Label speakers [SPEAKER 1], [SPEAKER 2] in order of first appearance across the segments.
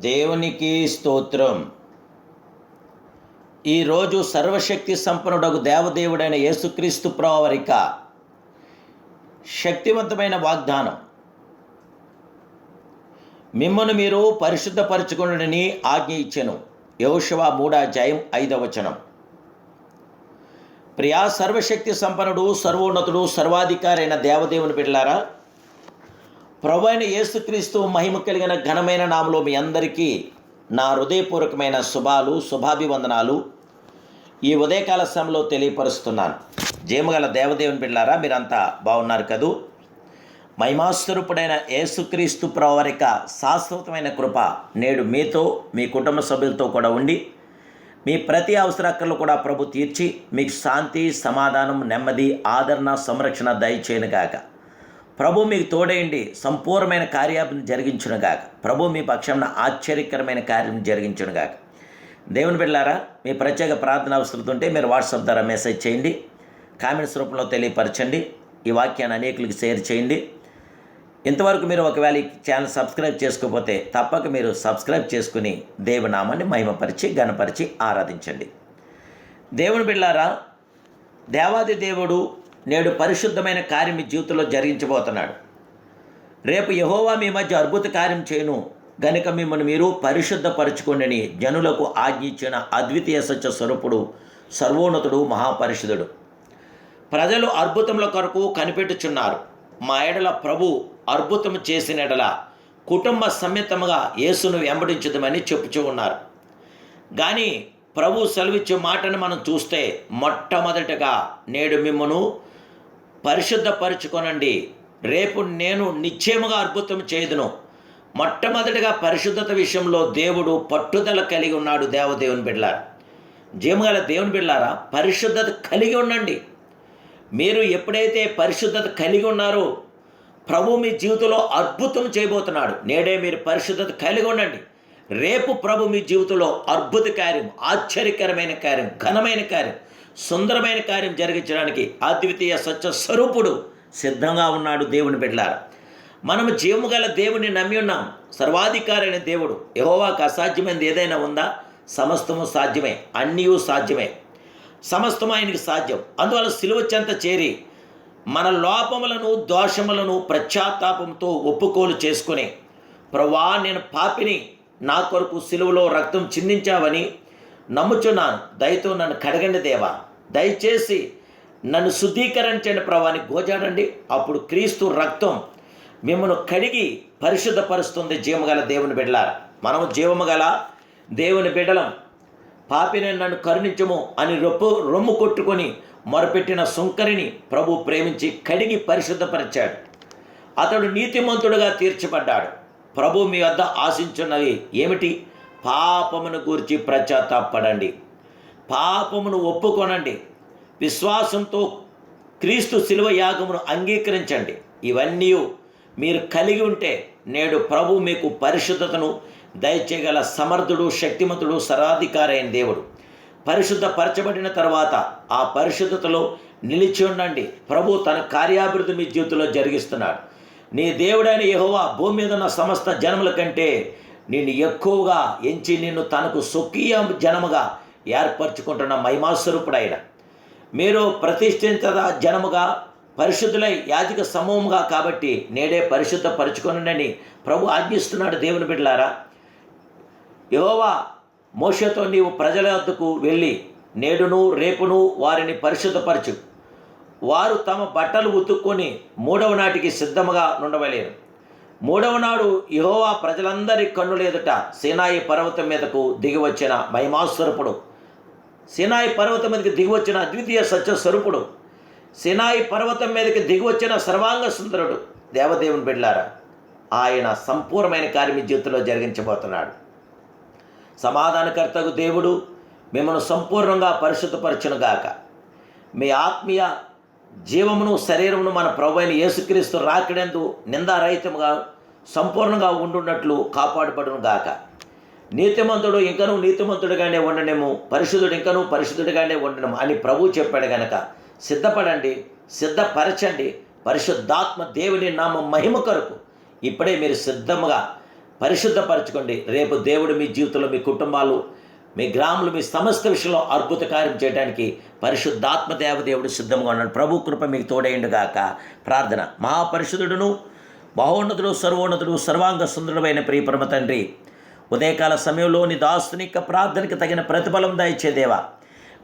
[SPEAKER 1] దేవునికి స్తోత్రం. ఈరోజు సర్వశక్తి సంపన్నుడకు దేవదేవుడైన యేసుక్రీస్తు ప్రవరిక శక్తివంతమైన వాగ్దానం. మిమ్మను మీరు పరిశుద్ధపరచుకుని ఆజ్ఞ ఇచ్చెను యోశవ మూడాధ్యాయం ఐదవ వచనం. ప్రియా సర్వశక్తి సంపన్నుడు సర్వోన్నతుడు సర్వాధికారైన దేవదేవుని బిడ్డలారా ప్రభు అయిన యేసుక్రీస్తు మహిమ కలిగిన ఘనమైన నామలో మీ అందరికీ నా హృదయపూర్వకమైన శుభాలు శుభాభివందనాలు. ఈ ఉదయకాల సమయంలో తెలియపరుస్తున్నాను. జయమగల దేవదేవుని బిడ్డారా మీరంతా బాగున్నారు కదూ? మహిమాస్వరూపుడైన యేసుక్రీస్తు ప్రవరిక శాశ్వతమైన కృప నేడు మీతో మీ కుటుంబ సభ్యులతో కూడా ఉండి మీ ప్రతి అవసరక్కర్లు కూడా ప్రభు తీర్చి మీకు శాంతి సమాధానం నెమ్మది ఆదరణ సంరక్షణ దయచేయనుగాక ప్రభు మీకు తోడేయండి సంపూర్ణమైన కార్యాలను జరిగించునుగాక. ప్రభు మీ పక్షంన ఆశ్చర్యకరమైన కార్యం జరిగించునుగాక. దేవుని బిడ్డారా మీ ప్రత్యేక ప్రార్థన అవసరం ఉంటే మీరు వాట్సాప్ ద్వారా మెసేజ్ చేయండి కామెంట్స్ రూపంలో తెలియపరచండి ఈ వాక్యాన్ని అనేకులకి షేర్ చేయండి. ఇంతవరకు మీరు ఒకవేళ ఈ ఛానల్ సబ్స్క్రైబ్ చేసుకోకపోతే తప్పక మీరు సబ్స్క్రైబ్ చేసుకుని దేవనామాన్ని మహిమపరిచి గణపరిచి ఆరాధించండి. దేవుని బిళ్ళారా దేవాది దేవుడు నేడు పరిశుద్ధమైన కార్యం మీ జీవితంలో జరిగించబోతున్నాడు. రేపు యహోవా మీ మధ్య అద్భుత కార్యం చేయను. గనుక మిమ్మల్ని మీరు పరిశుద్ధపరచుకోండిని. జనులకు ఆజ్ఞించిన అద్వితీయ సత్య స్వరూపుడు సర్వోన్నతుడు మహాపరిషుధుడు ప్రజలు అద్భుతముల కొరకు కనిపెట్టుచున్నారు. మా ఎడల ప్రభు అద్భుతం చేసిన ఎడల కుటుంబ సమేతముగా యేసును వెంబడించదమని చెప్పుచూ ఉన్నారు. కానీ ప్రభు సెలవిచ్చే మాటను మనం చూస్తే మొట్టమొదటగా నేడు మిమ్మను పరిశుద్ధపరుచుకొనండి. రేపు నేను నిశ్చయముగా అద్భుతం చేయదును. మొట్టమొదటిగా పరిశుద్ధత విషయంలో దేవుడు పట్టుదల కలిగి ఉన్నాడు దేవదేవుని బిడ్డలారా. జీమగల దేవుని బిళ్ళారా పరిశుద్ధత కలిగి ఉండండి. మీరు ఎప్పుడైతే పరిశుద్ధత కలిగి ఉన్నారో ప్రభు మీ జీవితంలో అద్భుతం చేయబోతున్నాడు. నేడే మీరు పరిశుద్ధత కలిగి ఉండండి. రేపు ప్రభు మీ జీవితంలో అద్భుత కార్యం ఆశ్చర్యకరమైన కార్యం ఘనమైన కార్యం సుందరమైన కార్యం జరిగించడానికి అద్వితీయ సత్య స్వరూపుడు సిద్ధంగా ఉన్నాడు దేవుని బిడ్డలారా. మనము జీవము గల దేవుని నమ్మి ఉన్నాం. సర్వాధికారైన దేవుడు యహోవాకు అసాధ్యమైనది ఏదైనా ఉందా? సమస్తము సాధ్యమే. అన్నీ సాధ్యమే. సమస్తము ఆయనకి సాధ్యం. అందువల్ల సిలువ చెంత చేరి మన లోపములను దోషములను ప్రత్యాతాపంతో ఒప్పుకోలు చేసుకుని ప్రవా నేను పాపిని నా కొరకు సిలువలో రక్తం చిందించావని నమ్ముచున్నాను. దయతో నన్ను కడగండి దేవా. దయచేసి నన్ను శుద్ధీకరించండి ప్రభాని గోజాడండి. అప్పుడు క్రీస్తు రక్తం మిమ్మల్ని కడిగి పరిశుద్ధపరుస్తుంది జీవమగల దేవుని బిడ్డలారా. మనము జీవము గల దేవుని బిడ్డలం. పాపిని నన్ను కరుణించము అని రొప్పు రొమ్ము కొట్టుకొని మొరపెట్టిన సుంకరిని ప్రభు ప్రేమించి కడిగి పరిశుద్ధపరిచాడు. అతడు నీతిమంతుడుగా తీర్చబడ్డాడు. ప్రభు మీ వద్ద ఆశించున్నవి ఏమిటి? పాపమును గూర్చి ప్రచాతాపడండి పాపమును ఒప్పుకొనండి. విశ్వాసంతో క్రీస్తు శిలువ యాగమును అంగీకరించండి. ఇవన్నీ మీరు కలిగి ఉంటే నేడు ప్రభు మీకు పరిశుద్ధతను దయచేయగల సమర్థుడు శక్తిమంతుడు సరాధికారి అయిన దేవుడు. పరిశుద్ధపరచబడిన తర్వాత ఆ పరిశుద్ధతలో నిలిచి ఉండండి. ప్రభు తన కార్యాభివృద్ధి మీ జీవితంలో జరిగిస్తున్నాడు. నీ దేవుడైన యహోవా భూమి మీద ఉన్న సమస్త జనముల కంటే నిన్ను ఎక్కువగా ఎంచి నిన్ను తనకు స్వకీయ జనముగా ఏర్పరచుకుంటున్న మహిమాస్వరూపుడైన. మీరు ప్రతిష్ఠిత జనముగా పరిశుద్ధులై యాజక సమూహముగా కాబట్టి నేడే పరిశుద్ధపరచుకొనండి ప్రభు ఆజ్ఞిస్తున్నాడు దేవుని బిడ్డలారా. యోవా మోషతో నీవు ప్రజల వద్దకు వెళ్ళి నేడును రేపును వారిని పరిశుద్ధపరచు. వారు తమ బట్టలు ఉతుక్కొని మూడవ నాటికి సిద్ధముగా నుండవలేరు. మూడవ నాడు యహోవా ప్రజలందరి కన్నుల ఎదుట సేనాయి పర్వతం మీదకు దిగివచ్చిన మహిమాస్వరూపుడు. సినాయి పర్వతం మీదకి దిగివచ్చిన అద్వితీయ సత్య స్వరూపుడు. సినాయి పర్వతం మీదకి దిగివచ్చిన సర్వాంగ సుందరుడు దేవదేవుని బిడ్లారా ఆయన సంపూర్ణమైన కార్యం జీవితంలో జరిగించబోతున్నాడు. సమాధానకర్తకు దేవుడు మిమ్మల్ని సంపూర్ణంగా పరిశుద్ధపరచునుగాక. మీ ఆత్మీయ జీవమును శరీరమును మన ప్రభు అయిన యేసుక్రీస్తు రాకడెందు నిందారహితముగా సంపూర్ణంగా ఉండున్నట్లు కాపాడబడును గాక నీతిమంతుడు ఇంకనూ నీతిమంతుడిగానే ఉండనేమో పరిశుద్ధుడు ఇంకనూ పరిశుద్ధుడిగానే ఉండడం అని ప్రభు చెప్పాడు గనక సిద్ధపడండి సిద్ధపరచండి పరిశుద్ధాత్మ దేవుని నామ మహిమ కొరకు. ఇప్పుడే మీరు సిద్ధముగా పరిశుద్ధపరచుకోండి. రేపు దేవుడు మీ జీవితంలో మీ కుటుంబాలు మీ గ్రాములు మీ సమస్త విషయంలో అద్భుత కార్యం చేయడానికి పరిశుద్ధాత్మ దేవదేవుడు సిద్ధంగా ఉన్నాడు. ప్రభు కృప మీకు తోడేయండు గాక. ప్రార్థన. మహాపరిశుద్ధుడును మహోన్నతుడు సర్వోన్నతుడు సర్వాంగ సుందరుడైన ప్రియపరమ తండ్రి ఉదయకాల సమయంలో నీ దాస్తుని యొక్క ప్రార్థనకి తగిన ప్రతిఫలం దయచేదేవా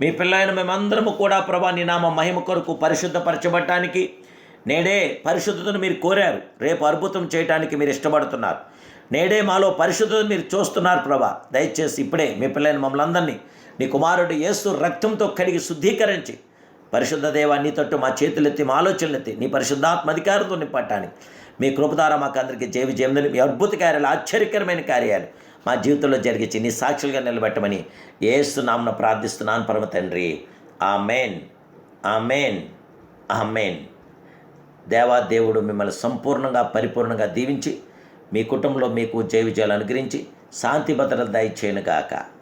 [SPEAKER 1] మీ పిల్లలైన మేమందరము కూడా ప్రభా నీ నామ మహిమ కొరకు పరిశుద్ధపరచబడటానికి నేడే పరిశుద్ధతను మీరు కోరారు. రేపు అద్భుతం చేయడానికి మీరు ఇష్టపడుతున్నారు. నేడే మాలో పరిశుద్ధతను మీరు చూస్తున్నారు ప్రభా. దయచేసి ఇప్పుడే మీ పిల్లలైన మమ్మల్ని అందరినీ నీ కుమారుడు యేసు రక్తంతో కడిగి శుద్ధీకరించి పరిశుద్ధ దేవా నీ తట్టు మా చేతులెత్తి మా ఆలోచనలెత్తి నీ పరిశుద్ధాత్మ అధికారంతో నింపట్టానికి మీ కృపదారా మాకు అందరికీ జయ విజయం. మీ అద్భుత కార్యాలు ఆశ్చర్యకరమైన కార్యాలు. మా జీవితంలో జరిగించి నీ సాక్షులుగా నిలబెట్టమని ఏసు ప్రార్థిస్తున్నాను పరమ తండ్రి. ఆ మెన్ ఆ ఆమెన్. ఆ దేవా దేవాదేవుడు మిమ్మల్ని సంపూర్ణంగా పరిపూర్ణంగా దీవించి మీ కుటుంబంలో మీకు జయ విజయాలు అనుగ్రహించి శాంతి భద్రత దయచేయను గాక.